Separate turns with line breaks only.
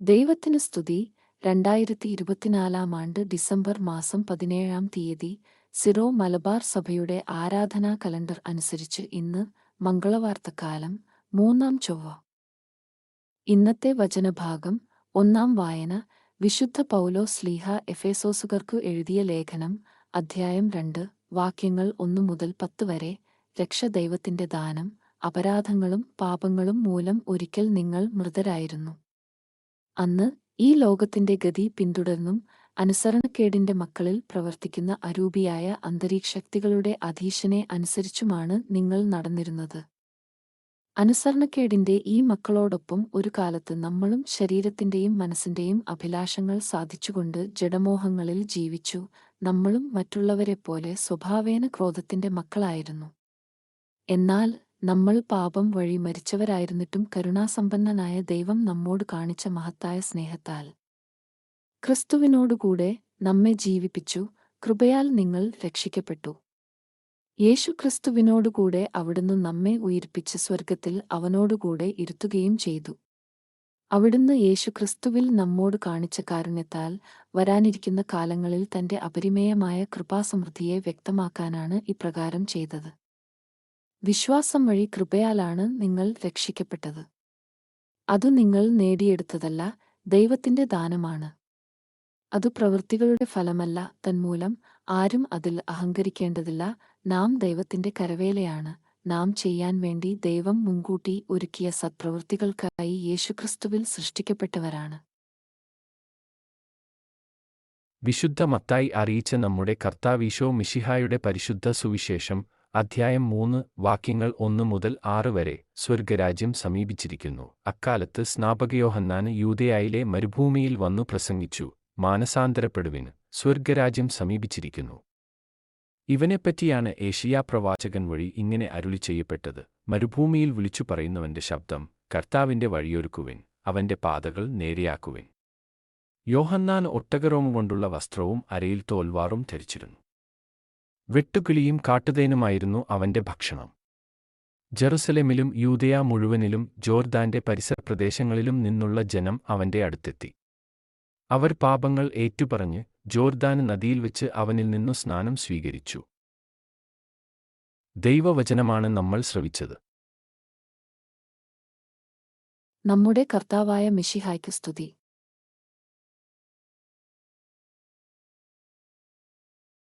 ദൈവത്തിന് സ്തുതി. രണ്ടായിരത്തി ഇരുപത്തിനാലാം ആണ്ട് ഡിസംബർ മാസം പതിനേഴാം തീയതി സിറോ മലബാർ സഭയുടെ ആരാധനാ കലണ്ടർ അനുസരിച്ച് ഇന്ന് മംഗളവാർത്തക്കാലം മൂന്നാം ചൊവ്വ. ഇന്നത്തെ വചനഭാഗം ഒന്നാം വായന വിശുദ്ധ പൗലോ സ്ലീഹ എഫേസോസുകർക്കു എഴുതിയ ലേഖനം അധ്യായം രണ്ട് വാക്യങ്ങൾ ഒന്നു മുതൽ പത്ത് വരെ രക്ഷ ദൈവത്തിന്റെ ദാനം അപരാധങ്ങളും പാപങ്ങളും മൂലം ഒരിക്കൽ നിങ്ങൾ മൃതരായിരുന്നു. അന്ന് ഈ ലോകത്തിന്റെ ഗതി പിന്തുടർന്നും അനുസരണക്കേടിന്റെ മക്കളിൽ പ്രവർത്തിക്കുന്ന അരൂപിയായ അന്തരീക്ഷക്തികളുടെ അധീശനെ അനുസരിച്ചുമാണ് നിങ്ങൾ നടന്നിരുന്നത്. അനുസരണക്കേടിന്റെ ഈ മക്കളോടൊപ്പം ഒരു കാലത്ത് നമ്മളും ശരീരത്തിന്റെയും മനസ്സിന്റെയും അഭിലാഷങ്ങൾ സാധിച്ചുകൊണ്ട് ജഡമോഹങ്ങളിൽ ജീവിച്ചു. നമ്മളും മറ്റുള്ളവരെപ്പോലെ സ്വഭാവേന ക്രോധത്തിന്റെ മക്കളായിരുന്നു. എന്നാൽ നമ്മൾ പാപം വഴി മരിച്ചവരായിരുന്നിട്ടും കരുണാസമ്പന്നനായ ദൈവം നമ്മോട് കാണിച്ച മഹത്തായ സ്നേഹത്താൽ. ക്രിസ്തുവിനോടുകൂടെ നമ്മെ ജീവിപ്പിച്ചു കൃപയാൽ നിങ്ങൾ രക്ഷിക്കപ്പെട്ടു. യേശു ക്രിസ്തുവിനോടുകൂടെ അവിടുന്ന് നമ്മെ ഉയർപ്പിച്ച് സ്വർഗത്തിൽ അവനോടുകൂടെ ഇരുത്തുകയും ചെയ്തു. അവിടുന്ന് യേശുക്രിസ്തുവിൽ നമ്മോട് കാണിച്ച കാരുണ്യത്താൽ വരാനിരിക്കുന്ന കാലങ്ങളിൽ തന്റെ അപരിമേയമായ കൃപാസമൃദ്ധിയെ വ്യക്തമാക്കാനാണ് ഇപ്രകാരം ചെയ്തത്. വിശ്വാസം വഴി കൃപയാലാണ് നിങ്ങൾ രക്ഷിക്കപ്പെട്ടത്. അതു നിങ്ങൾ നേടിയെടുത്തതല്ല ദൈവത്തിന്റെ ദാനമാണ്. അതു പ്രവൃത്തികളുടെ ഫലമല്ല തന്മൂലം. ആരും അതിൽ അഹങ്കരിക്കേണ്ടതില്ല. നാം ദൈവത്തിന്റെ കരവേലയാണ്. നാം ചെയ്യാൻ വേണ്ടി ദൈവം മുൻകൂട്ടി ഒരുക്കിയ സത്പ്രവൃത്തികൾക്കായി യേശുക്രിസ്തുവിൽ സൃഷ്ടിക്കപ്പെട്ടവരാണ്.
വിശുദ്ധ മത്തായി അറിയിച്ച നമ്മുടെ കർത്താവീശോ മിഷിഹായുടെ പരിശുദ്ധ സുവിശേഷം അധ്യായം മൂന്ന് വാക്യങ്ങൾ ഒന്ന് മുതൽ ആറ് വരെ സ്വർഗരാജ്യം സമീപിച്ചിരിക്കുന്നു. അക്കാലത്ത് സ്നാപകയോഹന്നാന് യൂതയായിലെ മരുഭൂമിയിൽ വന്നു പ്രസംഗിച്ചു മാനസാന്തരപ്പെടുവിന് സ്വർഗരാജ്യം സമീപിച്ചിരിക്കുന്നു. ഇവനെപ്പറ്റിയാണ് ഏഷ്യാ പ്രവാചകൻ വഴി ഇങ്ങനെ അരുളി ചെയ്യപ്പെട്ടത്. മരുഭൂമിയിൽ വിളിച്ചു പറയുന്നവന്റെ ശബ്ദം കർത്താവിന്റെ വഴിയൊരുക്കുവിൻ അവന്റെ പാതകൾ നേരെയാക്കുവിൻ. യോഹന്നാൻ ഒട്ടകരോമം കൊണ്ടുള്ള വസ്ത്രവും അരയിൽ തോൽവാറും ധരിച്ചിരുന്നു. വെട്ടുകിളിയും കാട്ടുതേനുമായിരുന്നു അവന്റെ ഭക്ഷണം. ജെറുസലേമിലും യൂതയ മുഴുവനിലും ജോർദാന്റെ പരിസര പ്രദേശങ്ങളിലും നിന്നുള്ള ജനം അവന്റെ അടുത്തെത്തി. അവർ പാപങ്ങൾ ഏറ്റുപറഞ്ഞ് ജോർദാൻ നദിയിൽ വെച്ച് അവനിൽ നിന്നു സ്നാനം സ്വീകരിച്ചു. ദൈവവചനമാണ് നമ്മൾ ശ്രവിച്ചത്.
നമ്മുടെ കർത്താവായ മിഷിഹായ്ക്ക് സ്തുതി.